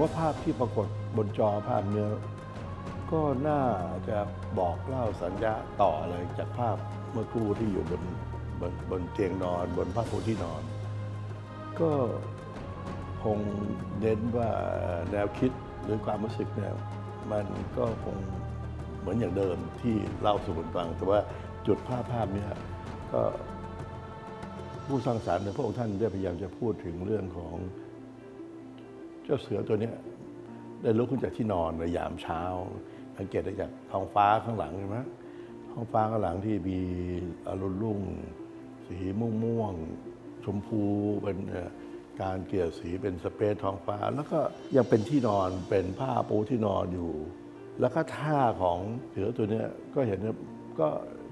ว่าภาพที่ปรากฏบนจอภาพเนื้อ ก็น่าจะบอกเล่าสัญญาต่อเลยจากภาพเมื่อครู่ที่อยู่บนบนบนเตียงนอน บนผ้าปูที่นอน ก็คงเน้นว่าแนวคิดหรือความรู้สึกเนี่ยมันก็คงเหมือนอย่างเดิมที่เล่าสู่กันฟัง แต่ว่าจุดภาพภาพเนี้ก็ผู้สร้างสรรค์เนี่ยพระองค์ท่านได้พยายามจะพูดถึงเรื่องของ เจ้าเสือตัวนี้ได้ลุกขึ้นจากที่นอนในยามเช้าสังเกตได้จากท้องฟ้าข้างหลังใช่ไหมท้องฟ้าข้างหลังที่มีอรุณรุ่ง สีม่วงม่วงชมพูเป็นการเกลี่ยสีเป็นสเปซท้องฟ้า แล้วก็ยังเป็นที่นอนเป็นผ้าปูที่นอนอยู่ แล้วก็ท่าของเสือตัวนี้ก็เห็นว่าก็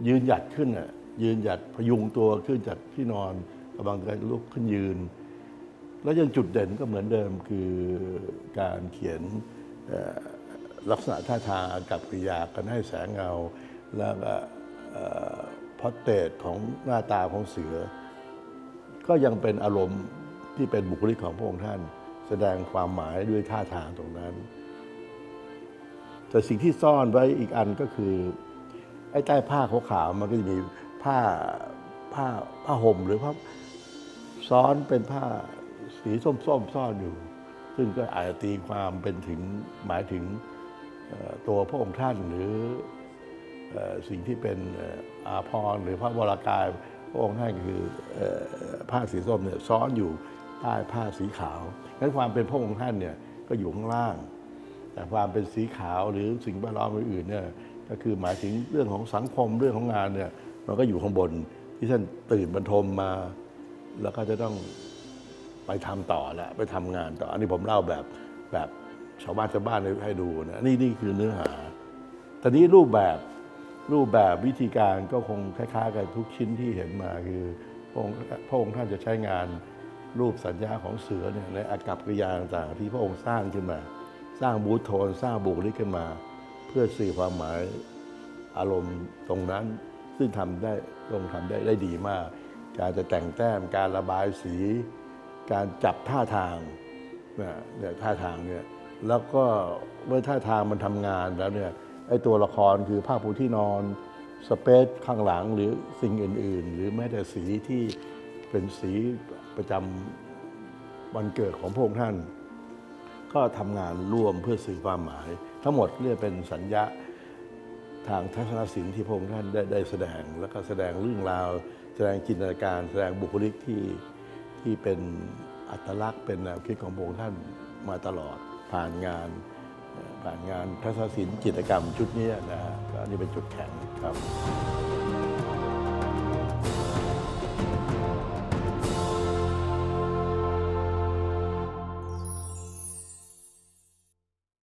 ยืนหยัดขึ้นอะยืนหยัดพยุงตัวขึ้นจากที่นอนกำลังจะลุกขึ้นยืน แล้วยังจุดเด่นก็เหมือนเดิมคือการเขียนลักษณะท่าทางกับกริยากันให้แสงเงา แล้วก็พอเตตของหน้าตาของเสือ ก็ยังเป็นอารมณ์ที่เป็นบุคลิกของพระองค์ท่าน แสดงความหมายด้วยท่าทางตรงนั้น แต่สิ่งที่ซ่อนไว้อีกอันก็คือ ไอ้ใต้ผ้าขาวๆมันก็จะมีผ้าผ้าผ้าห่มหรือผ้าซ้อนเป็นผ้า สีส้มๆซ่อนอยู่ ซึ่งก็อาจจะตีความเป็นถึงหมายถึงตัวพระองค์ท่านหรือสิ่งที่เป็นอาภรณ์หรือพระวรากายพระองค์ท่านคือเอ่อผ้าสีส้มเนี่ยซ้อนอยู่ใต้ผ้าสีขาวงั้นความเป็นพระองค์ท่านเนี่ยก็อยู่ข้างล่าง แต่ความเป็นสีขาวหรือสิ่งแวดล้อมอื่นๆเนี่ยก็คือหมายถึงเรื่องของสังคมเรื่องของงานเนี่ยมันก็อยู่ข้างบนที่ท่านตื่นบรรทมมา แล้วก็จะต้อง ไปทำต่อแล้วไปทำงานต่อ อันนี้ผมเล่าแบบแบบชาวบ้านชาวบ้านให้ดูนะนี่นี่คือเนื้อหาต่นี้รูปแบบรูปแบบวิธีการก็คงคล้ายๆ กันทุกชิ้นที่เห็นมาคือพระองค์พระองค์ท่านจะใช้งานรูปสัญญาของเสือเนี่ยในอากับกิริยาต่างๆ ที่พระองค์สร้างขึ้นมา สร้างบูทโทน สร้างบุคลิกขึ้นมา เพื่อสื่อความหมายอารมณ์ตรงนั้น ซึ่งทำได้ลงทำได้ได้ดีมาก การจะแต่งแต้มการระบายสี การจับท่าทางเนี่ยท่าทางเนี่ยแล้วก็เมื่อท่าทางมันทำงานแล้วเนี่ยไอ้ตัวละครคือผ้าปูที่นอนสเปซข้างหลังหรือสิ่งอื่น ๆ หรือแม้แต่สีที่เป็นสีประจำวันเกิดของพระองค์ท่าน ก็ทำงานร่วมเพื่อสื่อความหมาย ทั้งหมดเรียกเป็นสัญญาทางทัศนศิลป์ที่พระองค์ท่านได้ได้แสดง แล้วก็แสดงเรื่องราว แสดงจินตนาการ แสดงบุคลิกที่ ที่เป็นอัตลักษณ์เป็นแนวคิดของพระองค์ท่านมาตลอดผ่านงานผ่านงานทัศนศิลป์จิตกรรมชุดนี้นะฮะก็นี่เป็นจุดแข็งครับ